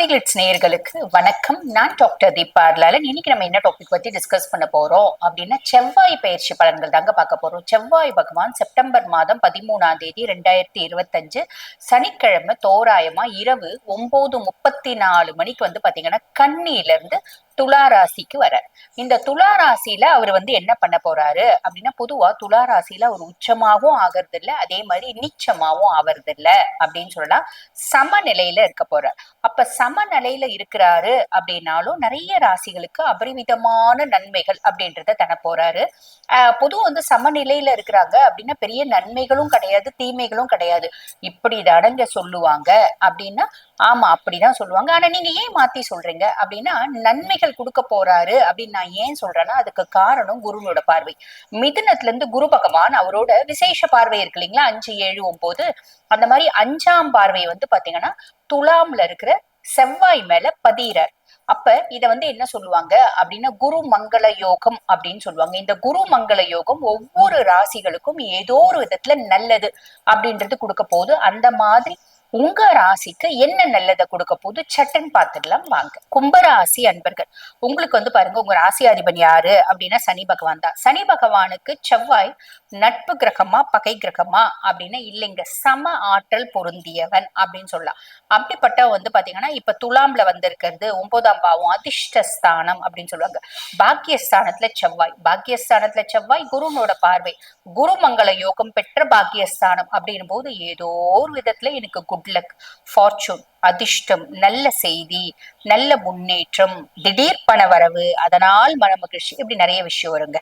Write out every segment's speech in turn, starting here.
பக்தி நேயர்களுக்கு வணக்கம். நான் டாக்டர் தீபா அர்லாலன் இன்னைக்கு நம்ம என்ன டாபிக் பத்தி டிஸ்கஸ் பண்ண போறோம் அப்படின்னா செவ்வாய் பயிற்சி பலன்கள் தாங்க பார்க்க போறோம். செவ்வாய் பகவான் செப்டம்பர் மாதம் பதிமூணாம் தேதி ரெண்டாயிரத்தி இருபத்தஞ்சு சனிக்கிழமை தோராயமா இரவு ஒன்பது முப்பத்தி நாலு மணிக்கு வந்து பாத்தீங்கன்னா கண்ணியில இருந்து துலா ராசிக்கு வரார். இந்த துலா ராசியில அவர் வந்து என்ன பண்ண போறாரு? அப்படின்னா பொதுவா துலா ராசியில அவர் உச்சமாவும் ஆகிறது இல்ல அதே மாதிரி நீச்சமாகவும் ஆவறது இல்ல அப்படின்னு சொல்லலாம். சமநிலையில இருக்க போறார். அப்ப சமநிலையில இருக்கிறாரு அப்படின்னாலும் நிறைய ராசிகளுக்கு அபரிமிதமான நன்மைகள் அப்படின்றத தனப்போறாரு போறாரு. ஆஹ் பொதுவா வந்து சமநிலையில இருக்கிறாங்க அப்படின்னா பெரிய நன்மைகளும் கிடையாது தீமைகளும் கிடையாது. இப்படி அடங்க சொல்லுவாங்க அப்படின்னா ஆமா அப்படிதான் சொல்லுவாங்க. ஆனா நீங்க ஏன் மாத்தி சொல்றீங்க அப்படின்னா நன்மைகள் கொடுக்க போறாரு அப்படின்னு நான் ஏன் சொல்றேன்னா அதுக்கு காரணம் குருனோட பார்வை. மிதுனத்துல இருந்து குரு பகவான் அவரோட விசேஷ பார்வை இருக்கு இல்லைங்களா? அஞ்சு ஏழு ஒன்பது. அந்த மாதிரி அஞ்சாம் பார்வை வந்து பாத்தீங்கன்னா துலாம்ல இருக்கிற செவ்வாய் மேல பதிகிறார் அப்ப இத வந்து என்ன சொல்லுவாங்க? அப்படின்னா குரு மங்கள யோகம் அப்படின்னு சொல்லுவாங்க. இந்த குரு மங்கள யோகம் ஒவ்வொரு ராசிகளுக்கும் ஏதோ ஒரு விதத்துல நல்லது அப்படின்றது கொடுக்க போகுது. அந்த மாதிரி உங்க ராசிக்கு என்ன நல்லதை கொடுக்க போது சட்டன் பார்த்துடலாம் வாங்க. கும்பராசி அன்பர்கள் உங்களுக்கு வந்து பாருங்க உங்க ராசி அதிபன் யாரு? அப்படின்னா சனி பகவான் தான். சனி பகவானுக்கு செவ்வாய் நட்பு கிரகமா பகை கிரகமா அப்படின்னா இல்லைங்க. சம ஆற்றல் பொருந்தியவன் அப்படின்னு சொல்லலாம். அப்படிப்பட்ட வந்து பாத்தீங்கன்னா இப்ப துலாம்ல வந்திருக்கிறது ஒன்பதாம் பாவம் அதிர்ஷ்டஸ்தானம் அப்படின்னு சொல்லுவாங்க. பாக்கியஸ்தானத்துல செவ்வாய். பாக்கியஸ்தானத்துல செவ்வாய் குருனோட பார்வை. குருமங்கள யோகம் பெற்ற பாக்கியஸ்தானம் அப்படின்னும் போது ஏதோ ஒரு விதத்துல எனக்கு குட்லக் ஃபார்ச்சூன் அதிர்ஷ்டம் நல்ல செய்தி நல்ல முன்னேற்றம் திடீர் பண வரவு அதனால் மன மகிழ்ச்சி இப்படி நிறைய விஷயம் வருங்க.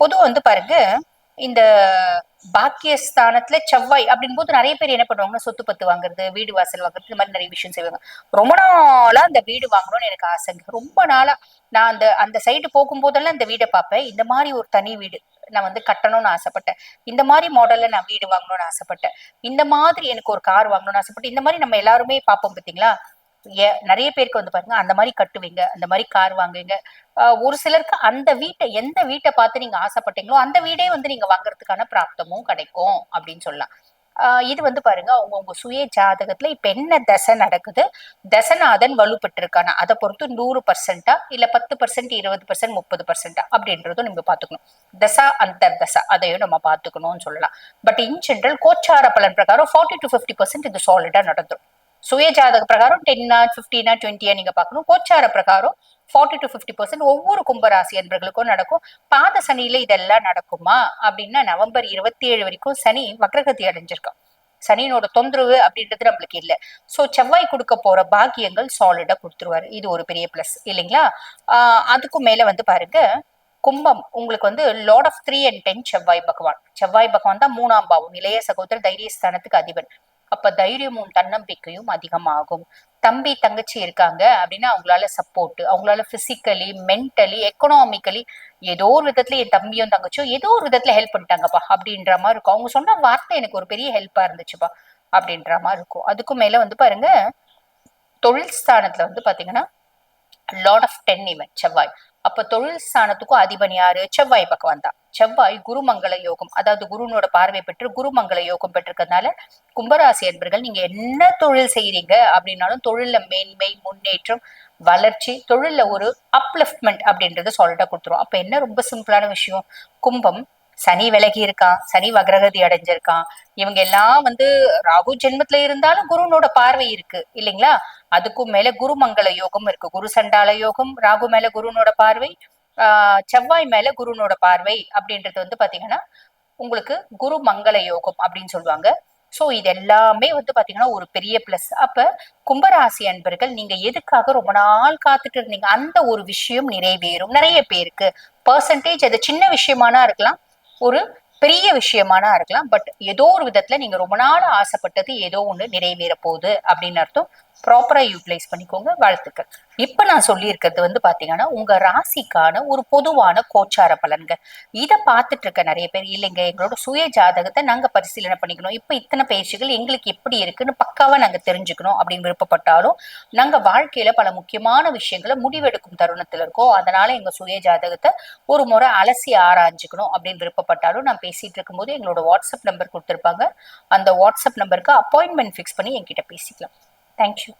பொதுவா வந்து பாருங்க இந்த பாக்கியஸ்தானத்துல செவ்வாய் அப்படின் போது நிறைய பேர் என்ன பண்ணுவாங்கன்னா சொத்து பத்து வாங்குறது வீடு வாசல் வாங்குறது இந்த மாதிரி நிறைய விஷயம் செய்வாங்க. ரொம்ப நாளா அந்த வீடு வாங்கணும்னு எனக்கு ஆசைங்க ரொம்ப நாளா நான் அந்த அந்த சைடு போகும்போதெல்லாம் இந்த வீடை பார்ப்பேன். இந்த மாதிரி ஒரு தனி வீடு நான் வந்து கட்டணும்னு ஆசைப்பட்டேன். இந்த மாதிரி மாடல்ல நான் வீடு வாங்கணும்னு ஆசைப்பட்டேன். இந்த மாதிரி எனக்கு ஒரு கார் வாங்கணும்னு ஆசைப்பட்டேன் இந்த மாதிரி நம்ம எல்லாருமே பார்ப்போம் பார்த்தீங்களா? நிறைய பேருக்கு வந்து பாருங்க அந்த மாதிரி கட்டுவீங்க அந்த மாதிரி கார் வாங்குவீங்க. ஒரு சிலருக்கு அந்த வீட்டை எந்த வீட்டை பார்த்து நீங்க ஆசைப்பட்டீங்களோ அந்த வீடே வந்து நீங்க வாங்குறதுக்கான பிராப்தமும் கிடைக்கும் அப்படின்னு சொல்லலாம். இது வந்து பாருங்க அவங்க உங்க சுய ஜாதகத்துல இப்ப என்ன தசை நடக்குது? தசநாதன் வலுப்பட்டிருக்கானா அதை பொறுத்து நூறு பர்சன்டா இல்ல பத்து பர்சன்ட் இருபது பர்சன்ட் முப்பது பர்சன்டா அப்படின்றதும் நம்ம பாத்துக்கணும் தசா அந்தர் தசா அதையும் நம்ம பாத்துக்கணும்னு சொல்லலாம். பட் இன் ஜென்ரல் கோச்சார பலன் பிரகாரம் ஃபார்ட்டி டு ஃபிஃப்டி பர்சன்ட் இது சாலிடா நடந்துடும் சுய ஜாதக பிரகாரம் டென்னா பிப்டீனா டுவெண்ட்டியா நீங்க பார்க்கணும். கோச்சார பிரகாரம் ஃபார்ட்டி டு ஃபிஃப்டி பர்சன்ட் ஒவ்வொரு கும்பராசி என்பர்களுக்கும் நடக்கும். பாத சனியில இதெல்லாம் நடக்குமா? அப்படின்னா நவம்பர் இருபத்தி ஏழு வரைக்கும் சனி வக்ரகதி அடைஞ்சிருக்கான். சனியினோட தொந்தரவு அப்படின்றது நம்மளுக்கு இல்லை. ஸோ செவ்வாய் கொடுக்க போற பாக்கியங்கள் சாலிடா கொடுத்துருவாரு. இது ஒரு பெரிய பிளஸ் இல்லைங்களா? ஆஹ் அதுக்கும் மேல வந்து பாருங்க கும்பம் உங்களுக்கு வந்து lord of three and ten செவ்வாய் பகவான். செவ்வாய் பகவான் தான் மூணாம் பாவம். இளைய சகோதரர் தைரியஸ்தானத்துக்கு அதிபன். அப்ப தைரியமும் தன்னம்பிக்கையும் அதிகமாகும். தம்பி தங்கச்சி இருக்காங்க அப்படின்னா அவங்களால சப்போர்ட் அவங்களால பிசிக்கலி மென்டலி எக்கனாமிக்கலி ஏதோ ஒரு விதத்துல என் தம்பியும் தங்கச்சியும் ஏதோ ஒரு விதத்துல ஹெல்ப் பண்ணிட்டாங்கப்பா அப்படின்ற மாதிரி இருக்கும். அவங்க சொன்ன வார்த்தை எனக்கு ஒரு பெரிய ஹெல்ப்பா இருந்துச்சுப்பா அப்படின்ற மாதிரி இருக்கும். அதுக்கும் மேல வந்து பாருங்க தொழில் ஸ்தானத்துல வந்து பாத்தீங்கன்னா லார்ட் ஆஃப் டென் இவன் செவ்வாய். அப்ப தொழில் ஸ்தானத்துக்கும் அதிபன் யாரு? செவ்வாய் பகவான் தான். செவ்வாய் குருமங்கள யோகம் அதாவது குருனோட பார்வை பெற்று குருமங்கள யோகம் பெற்றிருக்கிறதுனால கும்பராசி என்பர்கள் நீங்க என்ன தொழில் செய்யறீங்க அப்படின்னாலும் தொழில மேன்மை முன்னேற்றம் வளர்ச்சி தொழில ஒரு அப்லிஃப்ட்மெண்ட் அப்படின்றத சொல்லிட்டா கொடுத்துரும். அப்ப என்ன ரொம்ப சிம்பிளான விஷயம்? கும்பம் சனி விலகி இருக்கான் சனி வக்ரகதி அடைஞ்சிருக்கான். இவங்க எல்லாம் வந்து ராகு ஜென்மத்துல இருந்தாலும் குருனோட பார்வை இருக்கு இல்லைங்களா? அதுக்கும் மேல குருமங்கள யோகம் இருக்கு. குரு சண்டால யோகம் ராகு மேல குருனோட பார்வை ஆஹ் செவ்வாய் மேல குருனோட பார்வை அப்படின்றது வந்து பாத்தீங்கன்னா உங்களுக்கு குரு மங்கள யோகம் அப்படின்னு சொல்லுவாங்க. சோ இது எல்லாமே வந்து பாத்தீங்கன்னா ஒரு பெரிய பிளஸ் அப்ப கும்பராசி அன்பர்கள் நீங்க எதுக்காக ரொம்ப நாள் காத்துட்டு இருந்தீங்க? அந்த ஒரு விஷயம் நிறைவேறும். நிறைய பேருக்கு. பர்சன்டேஜ் அது சின்ன விஷயமானா இருக்கலாம். ஒரு பெரிய விஷயமானா இருக்கலாம் பட் ஏதோ ஒரு விதத்துல நீங்க ரொம்ப நாள் ஆசைப்பட்டது ஏதோ ஒண்ணு நிறைவேற போகுது அப்படின்னு அர்த்தம். ப்ராப்பரா யூட்டிலைஸ் பண்ணிக்கோங்க வாழ்த்துக்கள். இப்ப நான் சொல்லியிருக்கிறது வந்து பார்த்தீங்கன்னா உங்க ராசிக்கான ஒரு பொதுவான கோச்சார பலன்கள். இதை பார்த்துட்டு இருக்க நிறைய பேர் இல்லைங்க எங்களோட சுய ஜாதகத்தை நாங்க பரிசீலனை பண்ணிக்கணும். இப்போ இத்தனை பயிற்சிகள் எங்களுக்கு எப்படி இருக்குன்னு பக்காவாக நாங்க தெரிஞ்சுக்கணும் அப்படின்னு விருப்பப்பட்டாலும் நாங்க வாழ்க்கையில பல முக்கியமான விஷயங்களை முடிவெடுக்கும் தருணத்தில் இருக்கோம். அதனால எங்க சுய ஜாதகத்தை ஒரு முறை அலசி ஆராய்ஞ்சிக்கணும் அப்படின்னு விருப்பப்பட்டாலும் நான் பேசிட்டு இருக்கும்போது எங்களோட வாட்ஸ்அப் நம்பர் கொடுத்துருப்பாங்க. அந்த வாட்ஸ்அப் நம்பருக்கு அப்பாயின்மெண்ட் ஃபிக்ஸ் பண்ணி என்கிட்ட பேசிக்கலாம். Thank you.